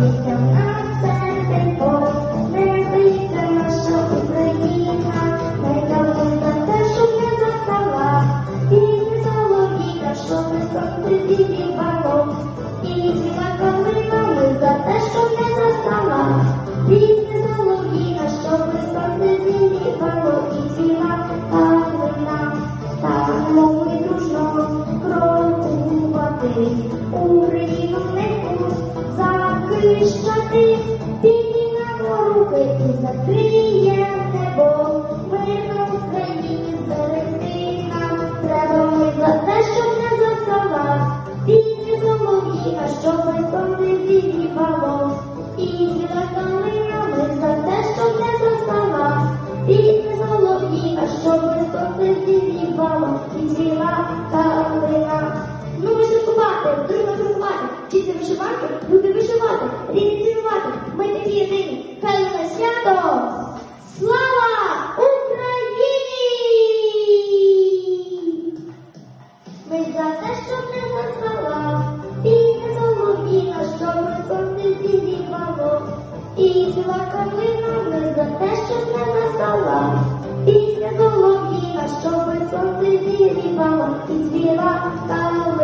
được sống ai ми і закриє небо, мирно в Україні зберегти. Треба ми за те, щоб не застала, пісні а щоб ми сонце зігрівало. І зіла калина, ми за те, щоб не застала, пісні а щоб ми сонце зігрівало. І зіла калина. Ну вишивати, друга друкувати, вчиться вишивати, люди вишивати, рідні цінувати, ми такі єдині, хай свято! Слава Україні! Ми за те, щоб не застала, пісня солов'їна, щоб ми сонце зігрівало. І ціла калина, ми за те, щоб не застала, пісня солов'їна, щоб ми сонце зігрівало. І ціла калина.